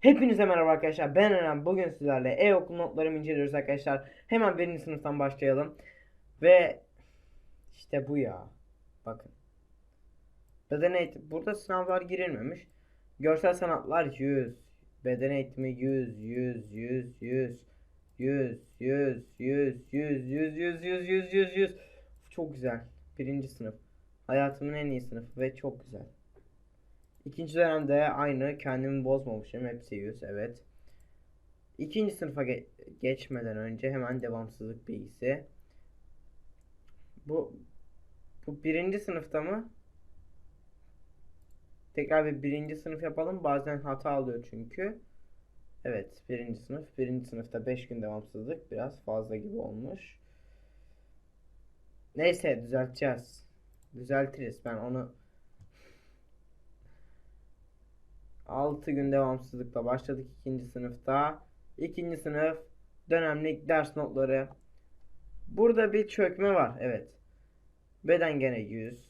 Hepinize merhaba arkadaşlar. Ben Eren. Bugün sizlerle e-okul notlarımı inceliyoruz arkadaşlar. Hemen birinci sınıftan başlayalım. Ve işte bu ya. Bakın. Beden eğitimi burada sınavlar girilmemiş. Görsel sanatlar 100 Beden eğitimi 100 100 100 100 100 100 100 100 100 100 100 100 100 100 Çok güzel. Birinci sınıf. Hayatımın en iyi sınıfı ve çok güzel. İkinci dönemde aynı kendimi bozmamışım. Hepsi 100 evet. İkinci sınıfa ge- geçmeden önce hemen devamsızlık bilgisi. Bu bu birinci sınıfta mı? Tekrar bir birinci sınıf yapalım. Bazen hata alıyor çünkü. Evet birinci sınıf. Birinci sınıfta 5 gün devamsızlık. Biraz fazla gibi olmuş. Neyse düzelteceğiz. Düzeltiriz. Ben onu 6 gün devamsızlıkla başladık ikinci sınıfta. İkinci sınıf dönemlik ders notları. Burada bir çökme var. Evet. Beden gene 100.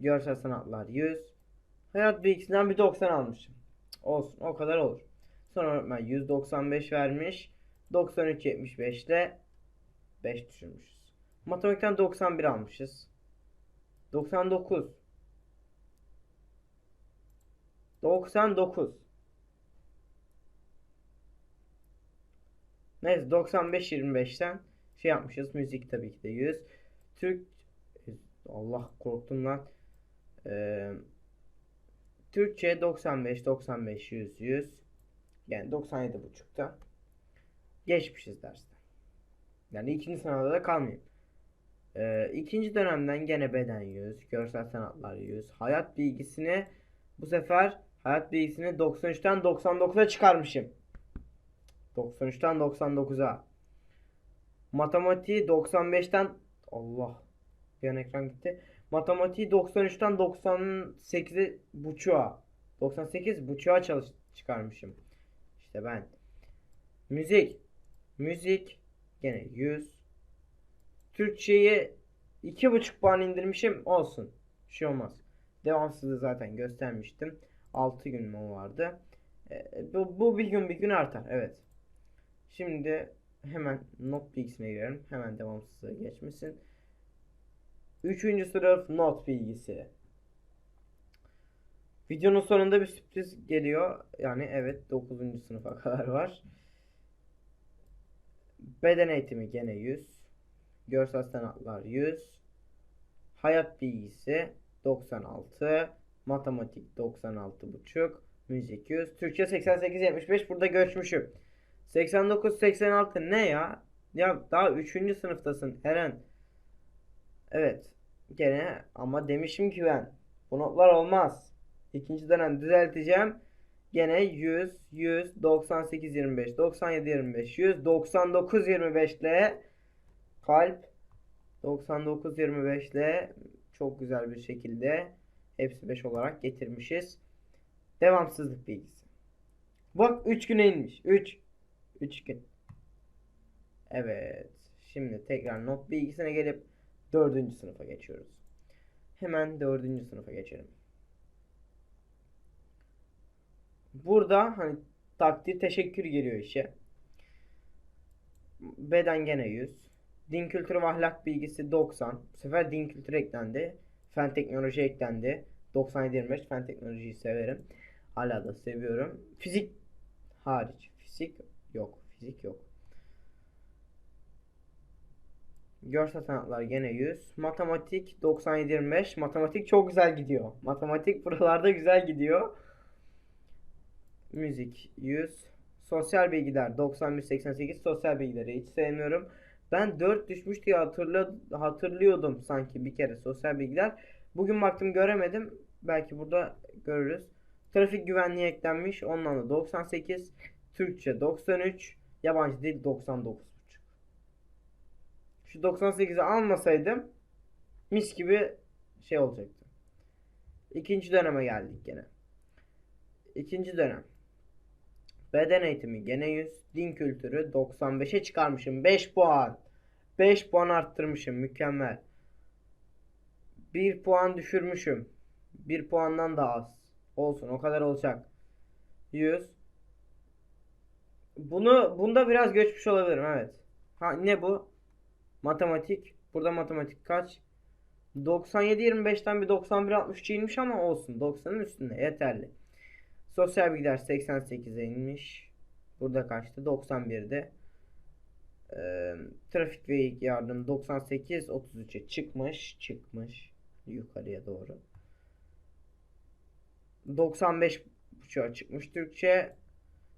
Görsel sanatlar 100. Hayat bilgisinden bir 90 almışım. Olsun o kadar olur. Sonra öğretmen 195 vermiş. 93 75 ile 5 düşürmüşüz. Matematikten 91 almışız. 99 99. Neyse 95 25'ten şey yapmışız. Müzik tabii ki de 100. Türk Allah korktum lan. Ee, Türkçe 95 95 100 100. Yani 97 buçukta. Geçmişiz dersten. Yani ikinci sınavda da kalmayayım. Ee, ikinci dönemden gene beden 100, görsel sanatlar 100, hayat bilgisini bu sefer hayat bilgisini 93'ten 99'a çıkarmışım. 93'ten 99'a. Matematiği 95'ten Allah bir an ekran gitti. Matematiği 93'ten 98'e buçuğa. 98 buçuğa çalış çıkarmışım. İşte ben. Müzik. Müzik gene 100. Türkçeyi 2,5 puan indirmişim. Olsun. Bir şey olmaz. Devamsızlığı zaten göstermiştim. 6 gün mü vardı? E, bu, bu bir gün bir gün artar. Evet. Şimdi hemen not bilgisine girelim. Hemen devamsızlığı geçmesin. Üçüncü sınıf not bilgisi. Videonun sonunda bir sürpriz geliyor. Yani evet 9. sınıfa kadar var. Beden eğitimi gene 100. Görsel sanatlar 100. Hayat bilgisi 96. Matematik 96,5. Müzik 100. Türkçe 88 75 burada göçmüşüm. 89 86 ne ya? Ya daha 3. sınıftasın Eren. Evet. Gene ama demişim ki ben bu notlar olmaz. İkinci dönem düzelteceğim. Gene 100, 100, 98, 25, 97, 25, 100, 99, 25 ile kalp 99, 25 ile çok güzel bir şekilde hepsi 5 olarak getirmişiz. Devamsızlık bilgisi. Bak 3 güne inmiş. 3. 3 gün. Evet. Şimdi tekrar not bilgisine gelip 4. sınıfa geçiyoruz. Hemen 4. sınıfa geçelim. Burada hani takdir teşekkür geliyor işe. Beden gene 100. Din kültürü ve ahlak bilgisi 90. Bu sefer din kültürü eklendi. Fen teknoloji eklendi. 97 25 fen teknolojiyi severim. Hala da seviyorum. Fizik hariç. Fizik yok. Fizik yok. Görsel sanatlar gene 100. Matematik 97 25. Matematik çok güzel gidiyor. Matematik buralarda güzel gidiyor. Müzik 100. Sosyal bilgiler 91 88. Sosyal bilgileri hiç sevmiyorum. Ben 4 düşmüş diye hatırla, hatırlıyordum sanki bir kere sosyal bilgiler. Bugün baktım göremedim. Belki burada görürüz. Trafik güvenliği eklenmiş. Ondan da 98. Türkçe 93. Yabancı dil 99,5. Şu 98'i almasaydım mis gibi şey olacaktı. İkinci döneme geldik gene. İkinci dönem. Beden eğitimi gene 100. Din kültürü 95'e çıkarmışım. 5 puan. 5 puan arttırmışım. Mükemmel. 1 puan düşürmüşüm. 1 puandan da az. Olsun o kadar olacak. 100. Bunu bunda biraz göçmüş olabilirim evet. Ha ne bu? Matematik. Burada matematik kaç? 97 25'ten bir 91 63 inmiş ama olsun. 90'ın üstünde yeterli. Sosyal bilgiler 88'e inmiş. Burada kaçtı? 91'de. Ee, trafik ve ilk yardım 98 33'e çıkmış. Çıkmış. Yukarıya doğru. 95 buçuğa çıkmış Türkçe.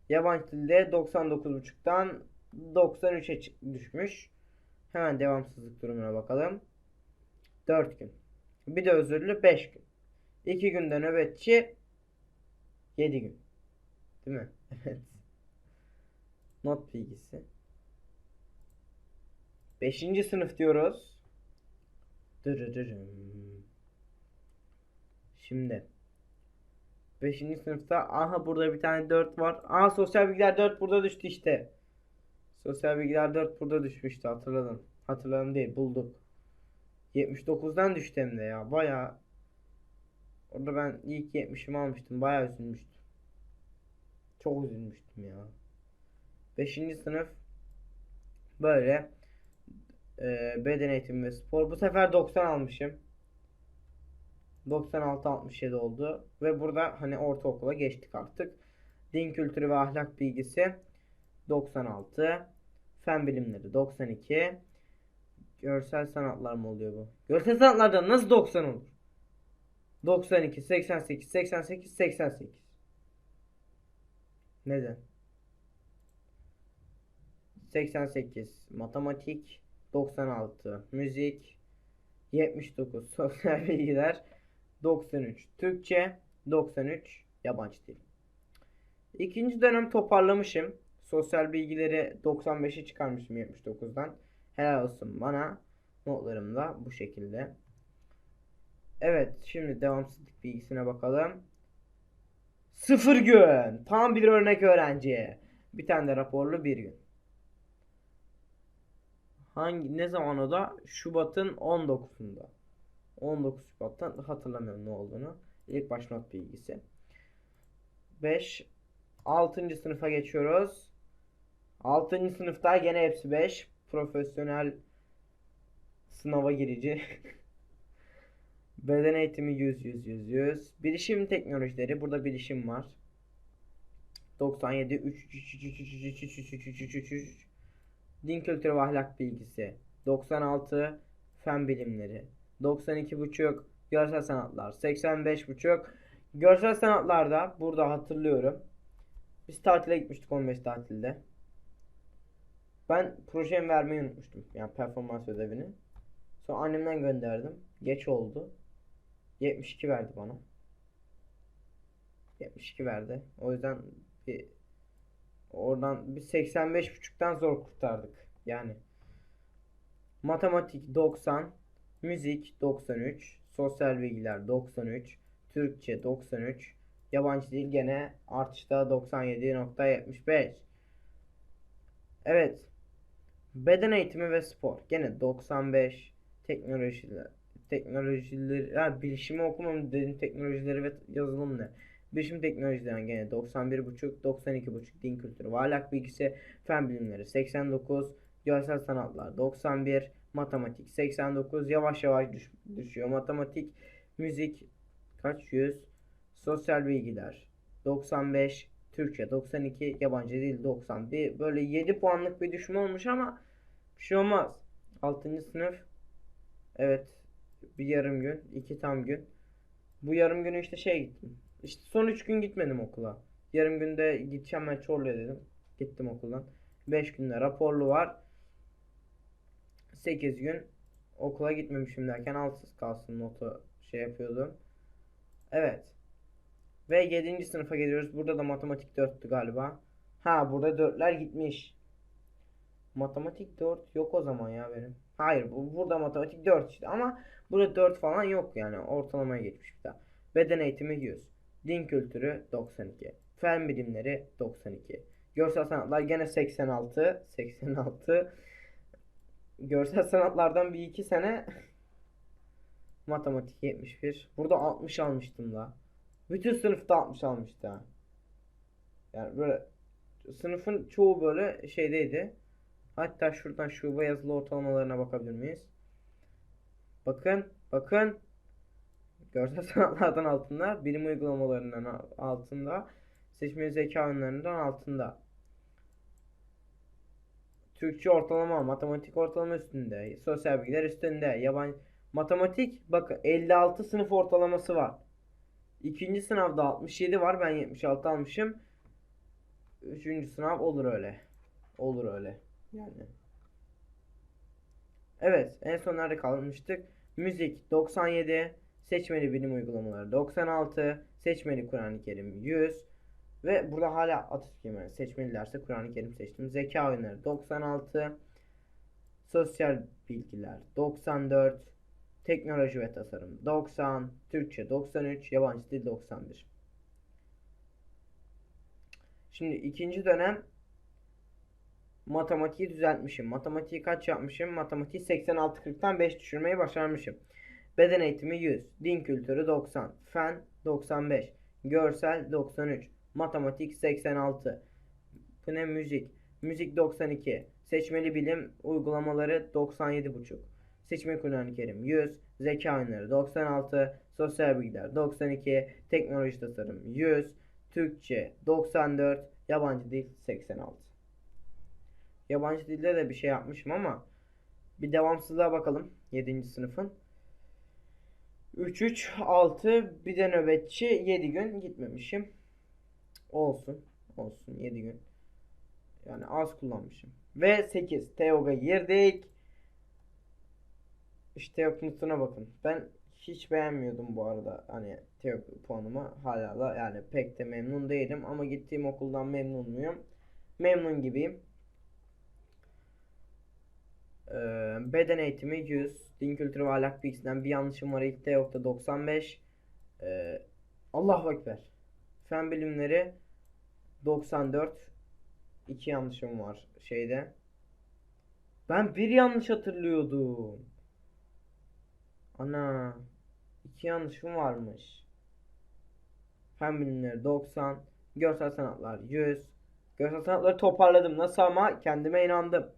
Yabancı dilde 99.5'tan 93'e çık- düşmüş. Hemen devamsızlık durumuna bakalım. 4 gün. Bir de özürlü 5 gün. 2 günde nöbetçi 7 gün. Değil mi? Evet. Not bilgisi. 5. sınıf diyoruz. Şimdi 5. sınıfta aha burada bir tane 4 var. Aha sosyal bilgiler 4 burada düştü işte. Sosyal bilgiler 4 burada düşmüştü hatırladım. Hatırladım değil bulduk. 79'dan düştü hem de ya. Baya Orada ben ilk 70'imi almıştım. Baya üzülmüştüm. Çok üzülmüştüm ya. 5. sınıf böyle e, beden eğitimi ve spor. Bu sefer 90 almışım. 96-67 oldu. Ve burada hani ortaokula geçtik artık. Din kültürü ve ahlak bilgisi 96. Fen bilimleri 92. Görsel sanatlar mı oluyor bu? Görsel sanatlardan nasıl 90 olur? 92, 88, 88, 88. Neden? 88 matematik, 96 müzik, 79 sosyal bilgiler, 93 Türkçe, 93 yabancı dil. İkinci dönem toparlamışım. Sosyal bilgileri 95'e çıkarmışım 79'dan. Helal olsun bana. Notlarım da bu şekilde. Evet, şimdi devamsızlık bilgisine bakalım. Sıfır gün. Tam bir örnek öğrenci. Bir tane de raporlu bir gün. Hangi ne zaman o da? Şubat'ın 19'unda. 19 Şubat'tan hatırlamıyorum ne olduğunu. İlk baş not bilgisi. 5 6. sınıfa geçiyoruz. 6. sınıfta gene hepsi 5. Profesyonel sınava girici. Beden eğitimi 100 100 100 100. Bilişim teknolojileri. Burada bilişim var. 97 3 3 3 3 3 3 3 3 3 3 3 3 Din kültürü ve ahlak bilgisi. 96 fen bilimleri. 92 buçuk görsel sanatlar. 85 buçuk görsel sanatlarda burada hatırlıyorum. Biz tatile gitmiştik 15 tatilde. Ben projemi vermeyi unutmuştum. Yani performans ödevini. Sonra annemden gönderdim. Geç oldu. 72 verdi bana. 72 verdi. O yüzden bir oradan bir 85 buçuktan zor kurtardık. Yani matematik 90, müzik 93, sosyal bilgiler 93, Türkçe 93, yabancı dil gene artışta 97.75. Evet. Beden eğitimi ve spor gene 95, teknolojiler teknolojileri ya bilişimi okumam dedim teknolojileri ve yazılım ne? Bilişim teknolojileri gene 91.5 92.5 din kültürü ve ahlak bilgisi fen bilimleri 89 görsel sanatlar 91 matematik 89 yavaş yavaş düş, düşüyor matematik müzik kaç yüz sosyal bilgiler 95 Türkçe 92 yabancı dil 91 böyle 7 puanlık bir düşme olmuş ama bir şey olmaz 6. sınıf evet bir yarım gün, iki tam gün. Bu yarım günü işte şey gittim. İşte son üç gün gitmedim okula. Yarım günde gideceğim ben Çorlu'ya dedim. Gittim okuldan. Beş günde raporlu var. Sekiz gün okula gitmemişim derken altsız kalsın notu şey yapıyordum. Evet. Ve 7. sınıfa geliyoruz. Burada da matematik 4'tü galiba. Ha burada 4'ler gitmiş. Matematik 4 yok o zaman ya benim. Hayır bu burada matematik 4 işte ama burada 4 falan yok yani ortalamaya geçmiş bir daha. Beden eğitimi 100. Din kültürü 92. Fen bilimleri 92. Görsel sanatlar gene 86. 86. Görsel sanatlardan bir iki sene matematik 71. Burada 60 almıştım da. Bütün sınıfta 60 almıştı ha. Yani böyle sınıfın çoğu böyle şeydeydi. Hatta şuradan şube yazılı ortalamalarına bakabilir miyiz? Bakın, bakın. Görsel sanatlardan altında, bilim uygulamalarından al- altında, seçmeli zeka oyunlarından altında. Türkçe ortalama, matematik ortalama üstünde, sosyal bilgiler üstünde, yabancı matematik bakın 56 sınıf ortalaması var. İkinci sınavda 67 var. Ben 76 almışım. Üçüncü sınav olur öyle. Olur öyle. Yani. Evet. En son nerede kalmıştık? Müzik 97. Seçmeli bilim uygulamaları 96. Seçmeli Kur'an-ı Kerim 100. Ve burada hala Atatürk yani seçmeli derse Kur'an-ı Kerim seçtim. Zeka oyunları 96. Sosyal bilgiler 94. Teknoloji ve tasarım 90. Türkçe 93. Yabancı dil 91. Şimdi ikinci dönem matematiği düzeltmişim. Matematiği kaç yapmışım? Matematiği 86-40'tan 5 düşürmeyi başarmışım. Beden eğitimi 100. Din kültürü 90. Fen 95. Görsel 93. Matematik 86. Bu ne müzik? Müzik 92. Seçmeli bilim uygulamaları 97,5. Seçme Kur'an-ı Kerim 100. Zeka oyunları 96. Sosyal bilgiler 92. Teknoloji tasarım 100. Türkçe 94. Yabancı dil 86. Yabancı dilde de bir şey yapmışım ama bir devamsızlığa bakalım 7. sınıfın. 3 3 6 bir de nöbetçi 7 gün gitmemişim. Olsun. Olsun 7 gün. Yani az kullanmışım. Ve 8 Teoga girdik. İşte yapımına bakın. Ben hiç beğenmiyordum bu arada hani Teok puanımı hala da yani pek de memnun değilim ama gittiğim okuldan memnun muyum? Memnun gibiyim. Ee, beden eğitimi 100. Din kültürü ve ahlak bilgisinden bir yanlışım var. İlk Teok'ta 95. Ee, Allahu Ekber. Fen bilimleri 94. İki yanlışım var şeyde. Ben bir yanlış hatırlıyordum. Ana. iki yanlışım varmış. Fen bilimleri 90. Görsel sanatlar 100. Görsel sanatları toparladım. Nasıl ama kendime inandım.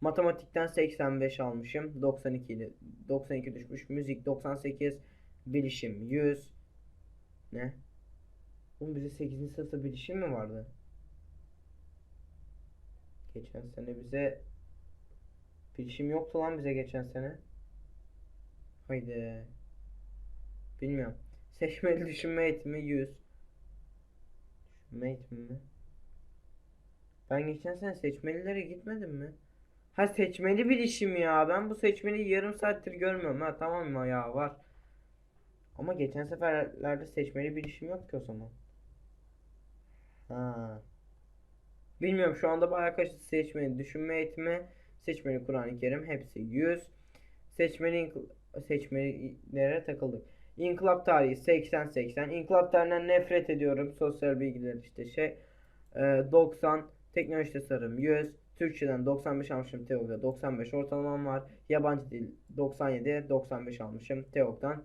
Matematikten 85 almışım. 92 ile 92 düşmüş. Müzik 98. Bilişim 100. Ne? Oğlum bize 8. sınıfta bilişim mi vardı? Geçen sene bize bilişim yoktu lan bize geçen sene. Haydi. Bilmiyorum. Seçmeli düşünme eğitimi 100. Düşünme eğitimi mi? Ben geçen sene seçmelilere gitmedim mi? Ha seçmeli bilişim ya. Ben bu seçmeliyi yarım saattir görmüyorum. Ha tamam mı ya var. Ama geçen seferlerde seçmeli bilişim yok ki o zaman. Ha. Bilmiyorum şu anda bayağı karıştı. Seçmeli düşünme eğitimi, seçmeli Kur'an-ı Kerim hepsi 100. Seçmeli seçmelilere takıldık. İnkılap tarihi 80 80. İnkılap tarihinden nefret ediyorum. Sosyal bilgiler işte şey. Ee, 90 teknoloji tasarım 100. Türkçeden 95 almışım TEOG'da 95 ortalamam var. Yabancı dil 97 95 almışım TEOG'dan.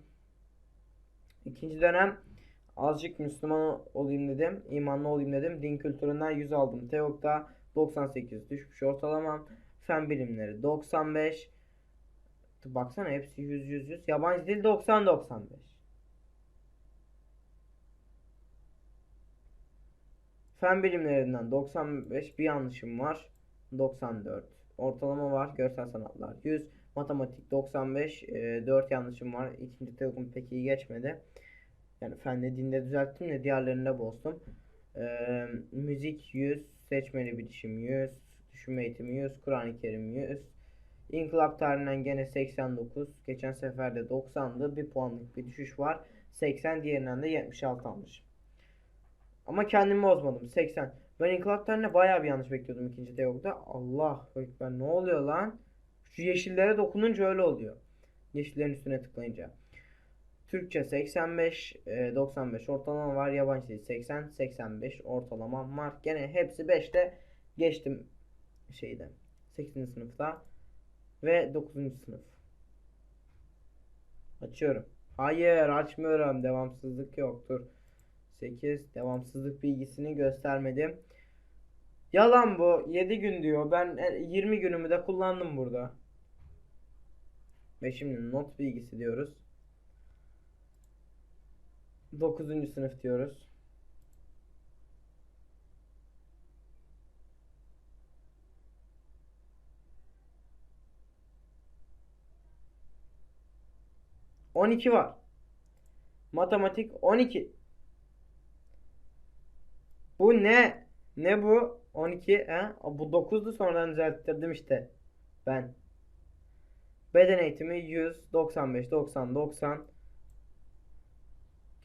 İkinci dönem azıcık Müslüman olayım dedim. imanlı olayım dedim. Din kültüründen 100 aldım. TEOG'da 98 düşmüş ortalamam. Fen bilimleri 95. Baksana hepsi 100 100 100. Yabancı dil 90 95. Fen bilimlerinden 95 bir yanlışım var. 94. Ortalama var. Görsel sanatlar 100. Matematik 95. 4 yanlışım var. İkinci telekom pek iyi geçmedi. Yani fende dinde düzelttim de diğerlerinde bozdum. Ee, müzik 100. Seçmeli bilişim 100. Düşünme eğitimi 100. Kur'an-ı Kerim 100. İnkılap tarihinden gene 89. Geçen sefer de 90'dı. Bir puanlık bir düşüş var. 80 diğerinden de 76 almışım. Ama kendimi bozmadım. 80. Ben inkılap tarihine bayağı bir yanlış bekliyordum ikinci teoride. Allah ekber ne oluyor lan? Şu yeşillere dokununca öyle oluyor. Yeşillerin üstüne tıklayınca. Türkçe 85, e, 95 ortalama var. Yabancı dil 80, 85 ortalamam var. Gene hepsi 5'te geçtim şeyde. 8. sınıfta ve 9. sınıf. Açıyorum. Hayır açmıyorum. Devamsızlık yoktur. 8 devamsızlık bilgisini göstermedim. Yalan bu. 7 gün diyor. Ben e, 20 günümü de kullandım burada. Ve şimdi not bilgisi diyoruz. 9. sınıf diyoruz. On iki var. Matematik 12. Bu ne? Ne bu? 12 he? Bu 9'du sonradan düzelttirdim işte. Ben. Beden eğitimi 100, 95, 90, 90.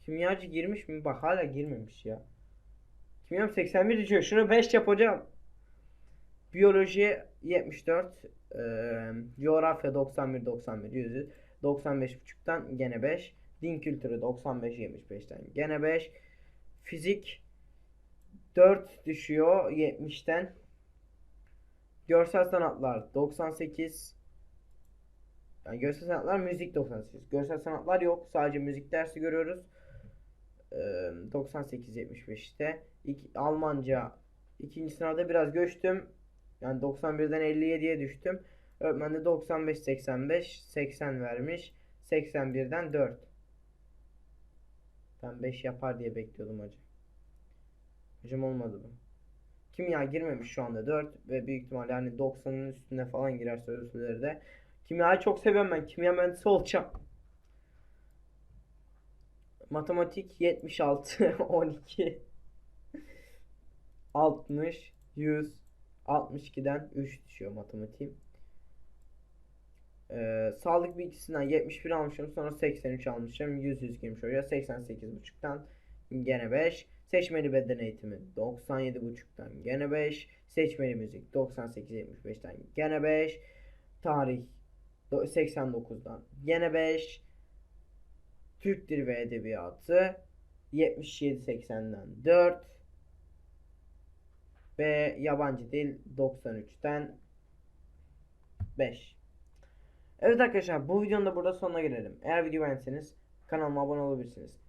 Kimyacı girmiş mi? Bak hala girmemiş ya. Kimyam 81 düşüyor. Şunu 5 yap hocam. Biyoloji 74. eee, coğrafya 91, 91, 100. 95.5'tan gene 5. Din kültürü 95, 75'ten gene 5. Fizik 4 düşüyor 70'ten. Görsel sanatlar 98. Yani görsel sanatlar müzik 98. Görsel sanatlar yok. Sadece müzik dersi görüyoruz. Ee, 98 75'te. İki, Almanca ikinci sınavda biraz göçtüm. Yani 91'den 57'ye düştüm. Öğretmen de 95 85 80 vermiş. 81'den 4. Ben 5 yapar diye bekliyordum hocam. Hocam olmadı bu. Kimya girmemiş şu anda 4 ve büyük ihtimalle hani 90'ın üstüne falan girer sözlüleri de. Kimyayı çok seviyorum ben. Kimya mühendisi olacağım. Matematik 76 12 60 100 62'den 3 düşüyor matematiğim. Ee, sağlık bilgisinden 71 almışım sonra 83 almışım 100 100 girmiş oraya 88.5'tan gene 5 seçmeli beden eğitimi 97.5'tan gene 5 seçmeli müzik 98.75'ten gene 5 tarih do- 89'dan gene 5 Türk Dili ve Edebiyatı 77.80'den 4 ve yabancı dil 93'ten 5. Evet arkadaşlar bu videonun da burada sonuna gelelim. Eğer video beğenseniz kanalıma abone olabilirsiniz.